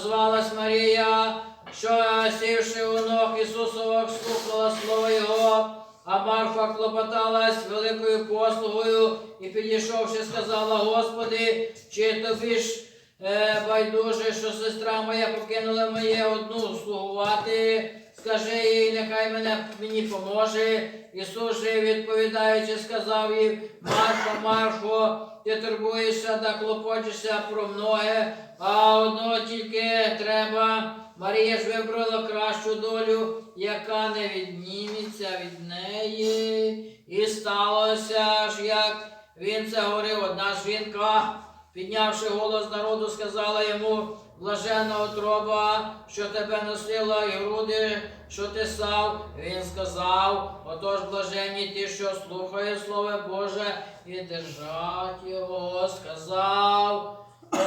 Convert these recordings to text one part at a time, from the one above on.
сестра, що звалась Марія, що сівши у ног Ісусових, слухала слово Його. А Марфа клопоталась великою послугою і підійшовши, сказала, Господи, чи тобі ж е, байдуже, що сестра моя покинула моє одну слугувати. Скажи їй, нехай мене мені поможе. Ісус же відповідаючи, сказав їй, Марфо, Марфо, ти турбуєшся та клопочешся про многе, а одного тільки треба. Марія ж вибрала кращу долю, яка не відніметься від неї. І сталося ж, як він це говорив, одна жінка, піднявши голос народу, сказала йому, блаженна отроба, що тебе носила, і груди, що ти сав. Він сказав, отож блаженні ті, що слухає Слово Боже, і держать його, сказав. «Е,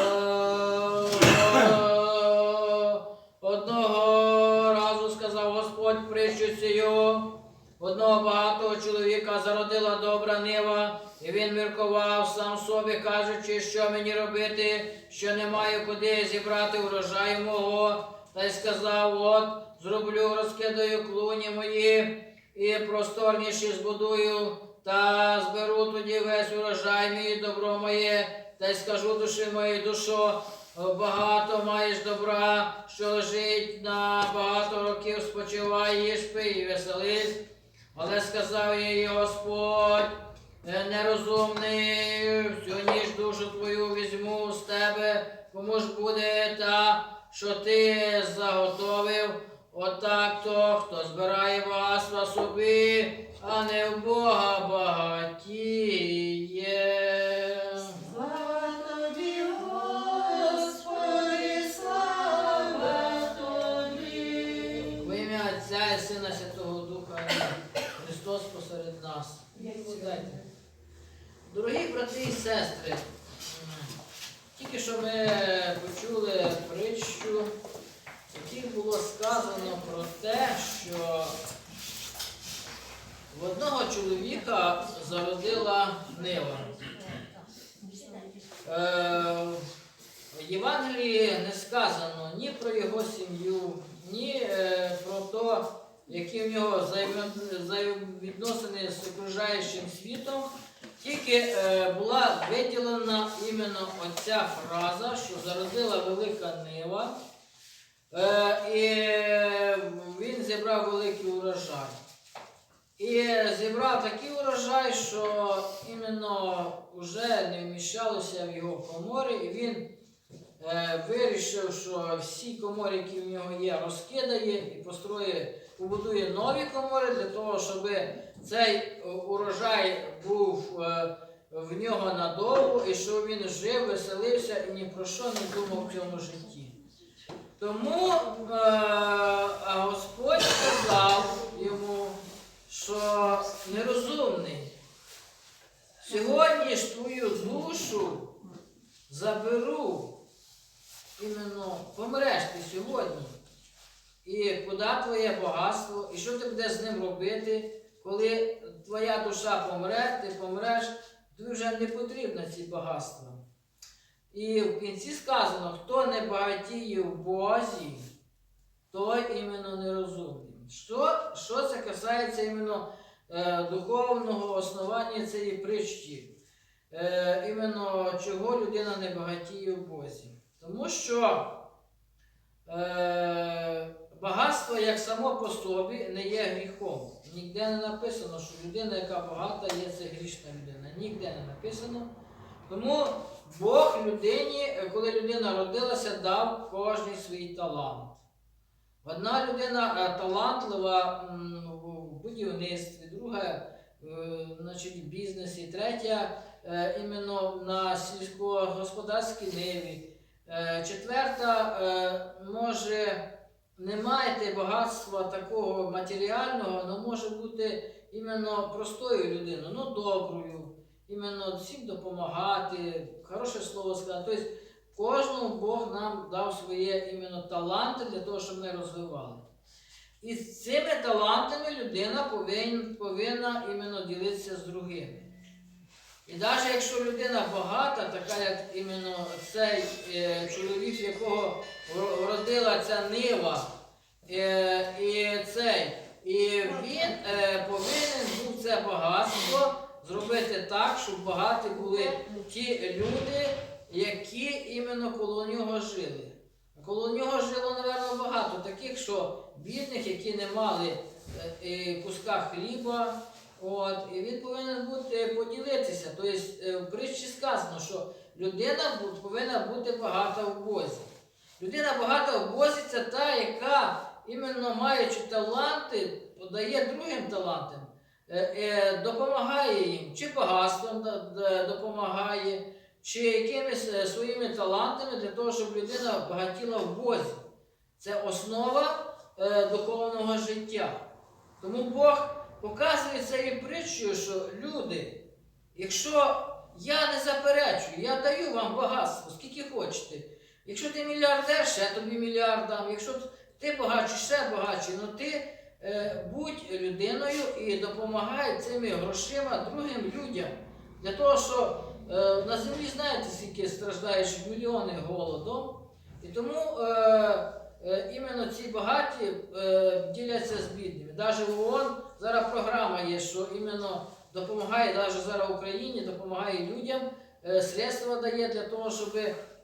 Одного разу сказав Господь притчу цю. Одного багатого чоловіка зародила добра нива, і він міркував сам собі, кажучи, що мені робити, що не маю куди зібрати урожай мого. Та й сказав: от, зроблю, розкидаю клуні мої і просторніші збудую, та зберу тоді весь урожай мій, добро моє, та й скажу душі моїй, душо, багато маєш добра, що лежить на багато років, спочивай, їж, пий і веселись. Але сказав їй Господь, «Е, нерозумний, всю ніж душу твою візьму з тебе, кому ж буде та, що ти заготовив, отак то, хто збирає вас на собі, а не в Бога багатіє. Брати і сестри, тільки що ми почули притчу, в якій було сказано про те, що в одного чоловіка зародила нива. Е, В Євангелії не сказано ні про його сім'ю, ні е, про те, які в нього взаємо- взаємовідносини з окружаючим світом. Тільки е, була виділена іменно оця фраза, що зародила велика нива, е, і він зібрав великий урожай. І зібрав такий урожай, що іменно вже не вміщалося в його комори, і він е, вирішив, що всі комори, які в нього є, розкидає і построє, побудує нові комори для того, щоб цей е, урожай був е, в нього надовго, і щоб він жив, веселився і ні про що не думав в цьому житті. Тому е, Господь сказав йому, що нерозумний. Сьогодні ж твою душу заберу. Іменно помреш ти сьогодні. І куди твоє багатство, і що ти будеш з ним робити, коли твоя душа помре, ти помреш, тобі вже не потрібно ці багатства. І в кінці сказано, хто не багатіє в Бозі, той іменно нерозумний. Що, що це касається іменно е, духовного основання цієї притчі? Е, іменно чого людина не багатіє в Бозі? Тому що е, багатство як само по собі не є гріхом. Ніде не написано, що людина, яка багата, є це грішна людина. Ніде не написано. Тому Бог людині, коли людина родилася, дав кожний свій талант. Одна людина е, талантлива в будівництві, друга е, значить, в бізнесі, третя е, іменно на сільськогосподарській ниві. Четверта, може, не маєте багатства такого матеріального, але може бути іменно простою людиною, ну доброю, іменно всім допомагати, хороше слово сказати. Тобто кожному Бог нам дав своє іменно таланти для того, щоб ми розвивали. І з цими талантами людина повинна, повинна іменно ділитися з другими. І навіть якщо людина багата, така як іменно цей е, чоловік, якого вродила ця нива, е, і цей, і він е, повинен був це багатство зробити так, щоб багаті були ті люди, які іменно коло нього жили. Коло нього жило, напевно, багато таких, що бідних, які не мали е, куска хліба. От, і він повинен бути поділитися. Тобто е, в притчі сказано, що людина повинна бути багата в Бозі. Людина багата в Бозі це та, яка іменно маючи таланти, подає другим талантам, е, е, допомагає їм, чи багатством допомагає, чи якимись своїми талантами для того, щоб людина багатіла в Бозі. Це основа духовного життя. Тому Бог показує цією притчою, що люди, якщо я не заперечую, я даю вам багатство, скільки хочете. Якщо ти мільярдер, ще тобі мільярд дам. Якщо ти багатший, ще багатший, ну ти е, будь людиною і допомагай цими грошима другим людям. Для того, що е, на землі знаєте, скільки страждаючих мільйони голодом. І тому е, іменно ці багаті е, діляться з бідними. Навіть в ООН зараз програма є, що іменно допомагає навіть зараз Україні, допомагає людям, е, средства дає для того, щоб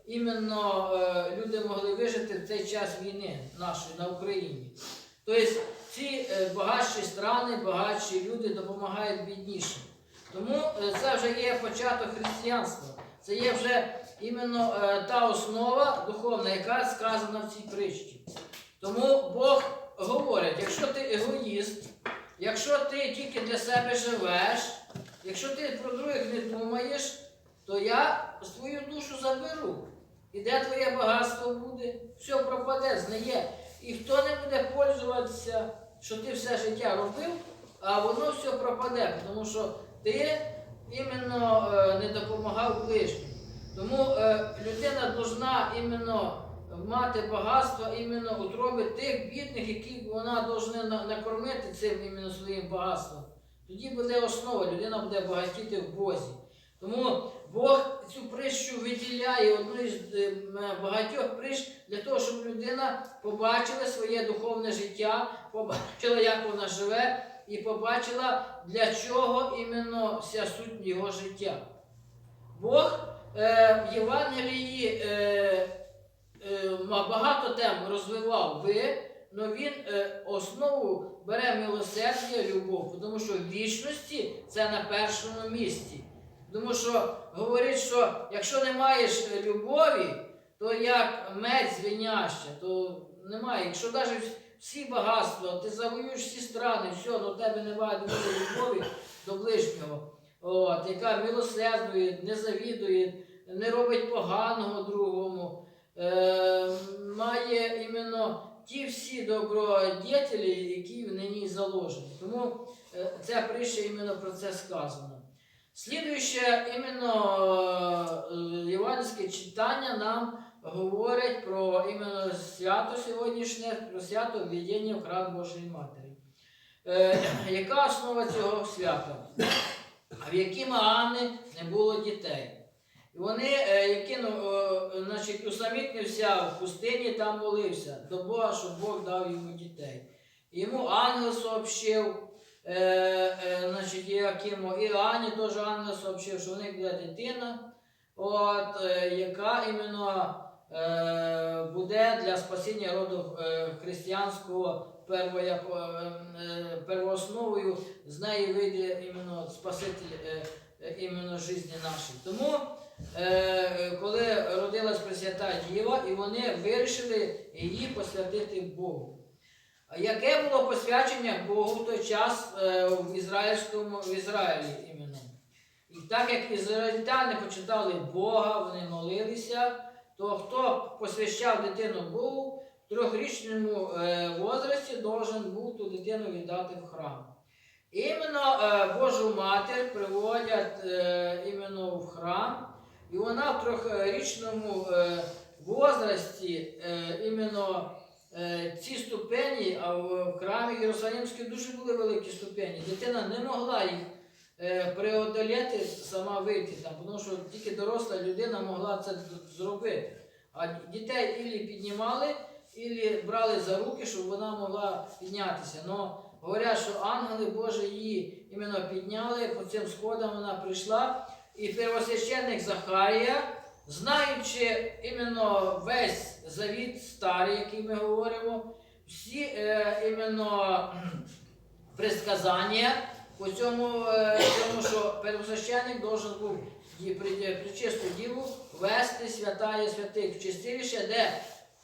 іменно е, люди могли вижити в цей час війни нашої на Україні. Тобто ці е, багатші страни, багатші люди допомагають біднішим. Тому е, це вже є початок християнства. Це є вже іменно е, та основа духовна, яка сказана в цій притчі. Тому Бог говорить, якщо ти егоїст, якщо ти тільки для себе живеш, якщо ти про других не думаєш, то я свою душу заберу. І де твоє багатство буде? Все пропаде, знає. І хто не буде пользуватися, що ти все життя робив, а воно все пропаде, тому що ти іменно е, не допомагав ближнім. Тому е, людина повинна іменно мати багатство іменно утроби тих бідних, яких вона повинна накормити цим іменно своїм багатством. Тоді буде основа, людина буде багатіти в Бозі. Тому Бог цю притчу виділяє одну із е, багатьох притч для того, щоб людина побачила своє духовне життя, побачила, як вона живе, і побачила, для чого іменно вся суть його життя. Бог в Євангелії е, е, багато тем розвивав ви, але він е, основу бере милосердя, любов, тому що вічності це на першому місці. Тому що говорить, що якщо не маєш е, любові, то як медь звіняща, то немає. Якщо навіть всі багатства, ти завоюєш всі страни, все, але в тебе немає любові до ближнього, от, яка милосердує, не завідує, не робить поганого другому, е, має іменно ті всі добродетелі, які в ній заложені. Тому е, ця притча іменно про це сказано. Слідуюче іменно е, євангельське читання нам говорить про іменно свято сьогоднішнє, про свято введення в храм Божої Матері. Е, яка основа цього свята? В якій Маани не було дітей. Вони, е, які ну, е, значить, усамітнився в пустині, там молився до Бога, щоб Бог дав йому дітей. Йому ангел сообщив, е, значить, Якиму, і Ані теж ангел сообщив, що в них буде дитина, от, яка іменно буде для спасіння роду християнського первоосновою, з неї вийде іменно Спаситель іменно житті нашої. Тому, коли родилась Пресвята Діва, і вони вирішили її посвятити Богу. Яке було посвячення Богу в той час е, в ізраїльському в Ізраїлі іменно? І так як ізраїльтяни почитали Бога, вони молилися, то хто посвящав дитину Богу, в трьохрічному е, возрасті должен був ту дитину віддати в храм. Іменно е, Божу матір приводять е, іменно в храм, і вона в трьохрічному е, возрасті е, е, ці ступені, а в, в храмі Єрусалимській дуже були великі ступені. Дитина не могла їх е, преодоліти, сама вийти там, тому що тільки доросла людина могла це зробити. А дітей ілі піднімали, ілі брали за руки, щоб вона могла піднятися. Но говорять, що ангели Божі її іменно підняли, по цим сходам вона прийшла, і первосвященник Захарія, знаючи іменно весь завіт старий, який ми говоримо, всі е, іменно предсказання по цьому, е, цьому що первосвященник должен був причисту діву вести святає святих в чистилище, де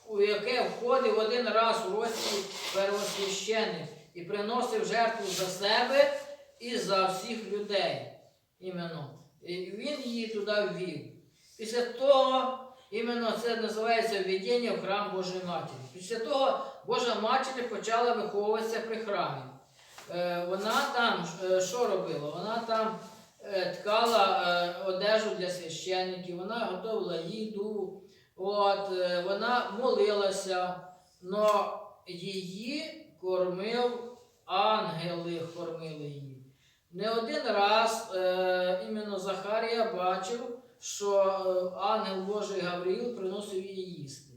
у яке входив один раз у році первосвященник і приносив жертву за себе і за всіх людей. Іменно. Він її туди ввів. Після того, іменно це називається введення в храм Божої Матері. Після того Божа Матір почала виховуватися при храмі. Е, вона там е, що робила? Вона там е, ткала одежу для священників, вона готувала їду, от, вона молилася, але її кормив ангели, кормили її. Не один раз е, іменно Захарія бачив, що е, ангел Божий Гавріл приносив їй їсти.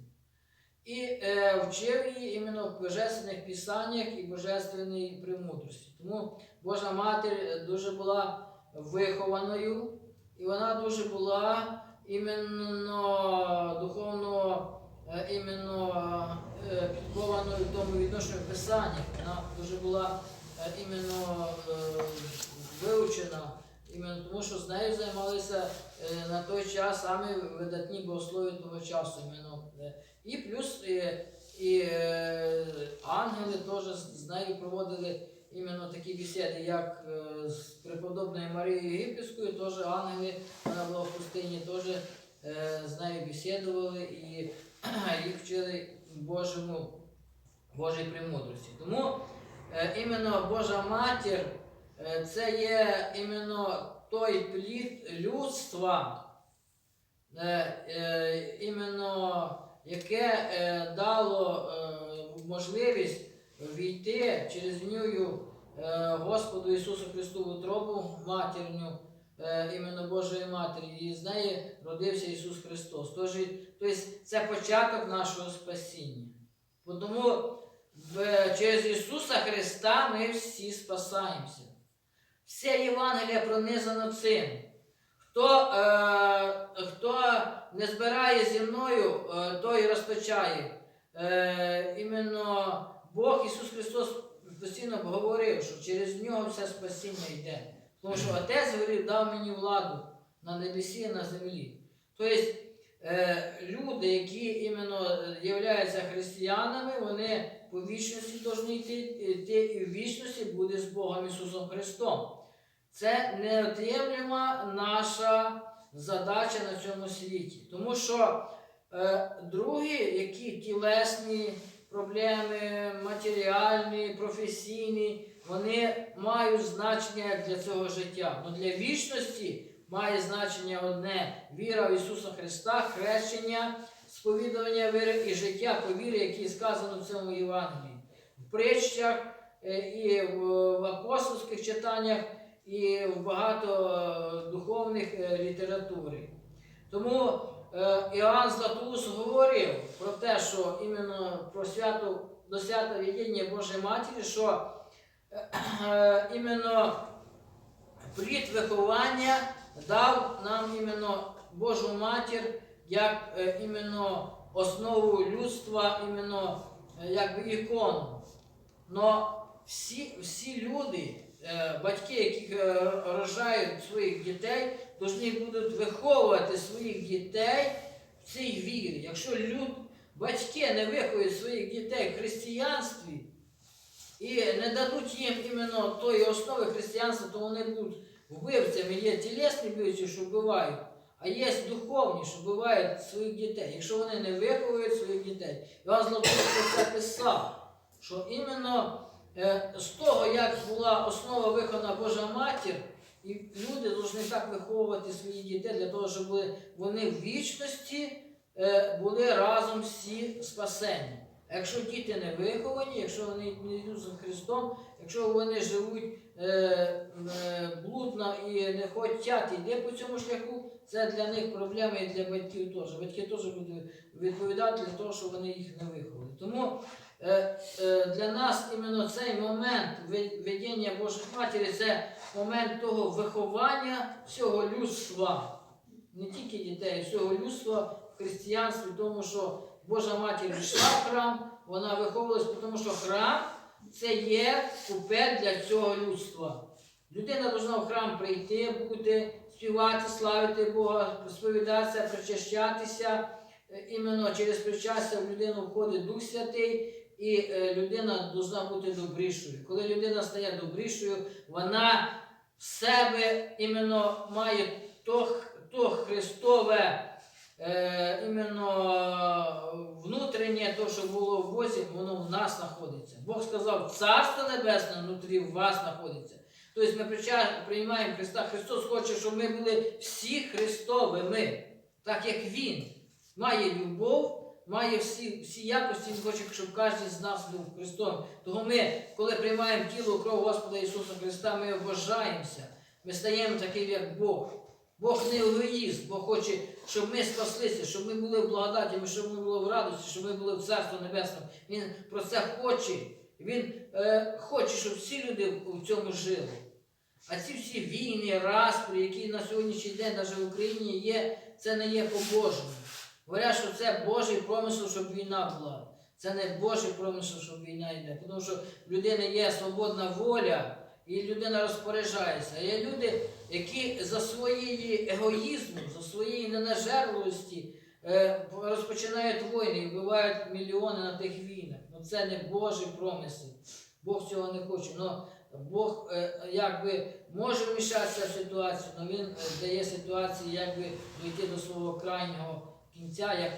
І е, вчив її іменно в божественних писаннях і божественній премудрості. Тому Божа Матір дуже була вихованою, і вона дуже була іменно духовно е, іменно е, підкованою в тому відношенню писання. Вона дуже була іменно е, вивчена, іменно тому що з нею займалися е, на той час самі видатні богослові того часу. Іменно. е. І плюс е, і е, ангели теж з нею проводили іменно такі бесіди, як е, з преподобною Марією Єгипетською, теж ангели, вона була в пустині, теж е, з нею бесідували і їх вчили Божому, Божій премудрості. Тому е, іменно Божа Матір е, це є іменно той плід людства, е, е, іменно яке е, дало е, можливість війти через нього е, Господу Ісусу Христу в утробу матерню, е, іменно Божої Матері, і з неї родився Ісус Христос. Тож, тобто це початок нашого спасіння. Тому в- через Ісуса Христа ми всі спасаємося. Все Євангеліє пронизано цим. Хто, е, хто не збирає зі мною, е, той розпочає. Е, іменно Бог Ісус Христос постійно говорив, що через нього все спасіння йде. Тому що Отець говорив, дав мені владу на небесі і на землі. Тобто люди, які іменно являються християнами, вони по вічності повинні йти, йти і в вічності буде з Богом Ісусом Христом. Це неот'ємлема наша задача на цьому світі. Тому що е, другі, які тілесні проблеми, матеріальні, професійні, вони мають значення для цього життя. Но для вічності має значення одне віра в Ісуса Христа, хрещення, сповідування віри і життя по вірі, які сказано в цьому Євангелії. В притчах е, і в, апостольських читаннях, і в багато е, духовних е, літератури. Тому Іоанн Златоус говорив про те, що іменно про свято до свята відділення Божої Матері, що іменно плід виховання дав нам іменно Божу матір як е, іменно основу людства, іменно е, якби ікону. Но всі, всі люди, е, батьки, які рожають своїх дітей, повинні будуть виховувати своїх дітей в цій вірі. Якщо люд, батьки не виховують своїх дітей в християнстві і не дадуть їм іменно тої основи християнства, то вони будуть вбивцями. Є тілесні вбивці, що вбивають, а є духовні, що вбивають своїх дітей. Якщо вони не виховують своїх дітей, Іван Златоуст це писав, що іменно е, з того, як була основа вихована Божа матір, і люди повинні так виховувати своїх дітей для того, щоб вони в вічності е, були разом всі спасені. Якщо діти не виховані, якщо вони не йдуть за Христом, якщо вони живуть е, е, блудно і не хочуть йти по цьому шляху, це для них проблема і для батьків теж. Батьки теж будуть відповідати для того, щоб вони їх не виховали. Тому е, для нас іменно цей момент ведення Божих матері це момент того виховання всього людства, не тільки дітей, всього людства в християнстві, тому що Божа матір йшла в храм, вона виховувалась, тому що храм це є купель для цього людства. Людина повинна в храм прийти, бути, співати, славити Бога, сповідатися, причащатися. Е, Іменно через причастя в людину входить Дух Святий, і е, людина повинна бути добрішою. Коли людина стає добрішою, вона в себе іменно має то, то Христове, е, іменно внутрішнє, то, що було в Бозі, воно в нас знаходиться. Бог сказав, Царство Небесне внутрі в вас знаходиться. Тобто ми приймаємо Христа. Христос хоче, щоб ми були всі Христовими, так як Він має любов, має всі, всі якості, Він хоче, щоб кожен з нас був Христом. Тому ми, коли приймаємо тіло кров Господа Ісуса Христа, ми обожаємося. Ми стаємо таким, як Бог. Бог не егоїст, Бог хоче, щоб ми спаслися, щоб ми були в благодаті, щоб ми були в радості, щоб ми були в Царстві Небесному. Він про це хоче. Він е, хоче, щоб всі люди в цьому жили. А ці всі війни, распри, які на сьогоднішній день навіть в Україні є, це не є по-божому. Говорять, що це Божий промисел, щоб війна була. Це не Божий промисел, щоб війна йде. Тому що в людини є свободна воля, і людина розпоряджається. Є люди, які за своєї егоїзму, за своєї ненажерливості е, розпочинають війни і вбивають мільйони на тих війнах. Ну це не Божий промисел. Бог цього не хоче. Но Бог е, якби може вмішатися в ситуацію, але він е, дає ситуації якби дойти до свого крайнього кінця, як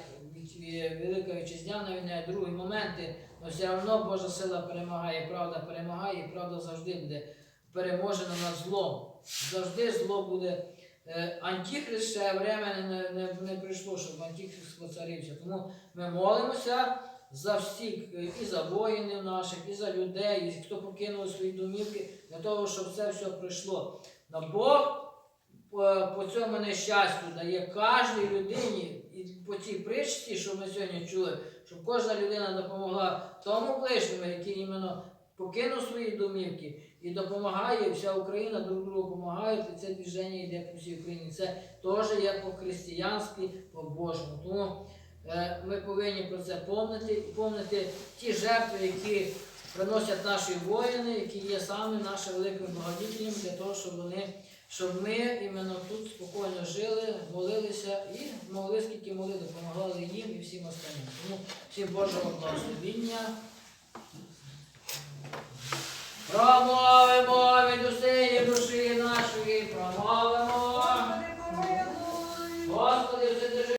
Велика Вітчизняна війна, другі моменти, все одно Божа сила перемагає, правда перемагає, і правда завжди буде переможена над злом. Завжди зло буде. Е, Антихрист ще время не, не, не прийшло, щоб Антихрист поцарився. Тому ми молимося за всіх, е, і за воїнів наших, і за людей, і хто покинув свої домівки, для того, щоб це все пройшло. Но Бог по, по цьому нещастю дає кожній людині, і по цій притчі, що ми сьогодні чули, щоб кожна людина допомогла тому ближньому, який іменно покинув свої домівки і допомагає, вся Україна друг другу допомагає, і це движення йде по всій Україні. Це теж є по-християнськи, по-божому. Тому е, ми повинні про це помнити і помнити ті жертви, які приносять наші воїни, які є саме нашими великими благодітелями для того, щоб вони щоб ми іменно тут спокійно жили, молилися і могли, скільки могли, допомагали їм і всім останнім. Тому всім Божого благословіння. Промовимо від усієї душі нашої, промовимо. Господи,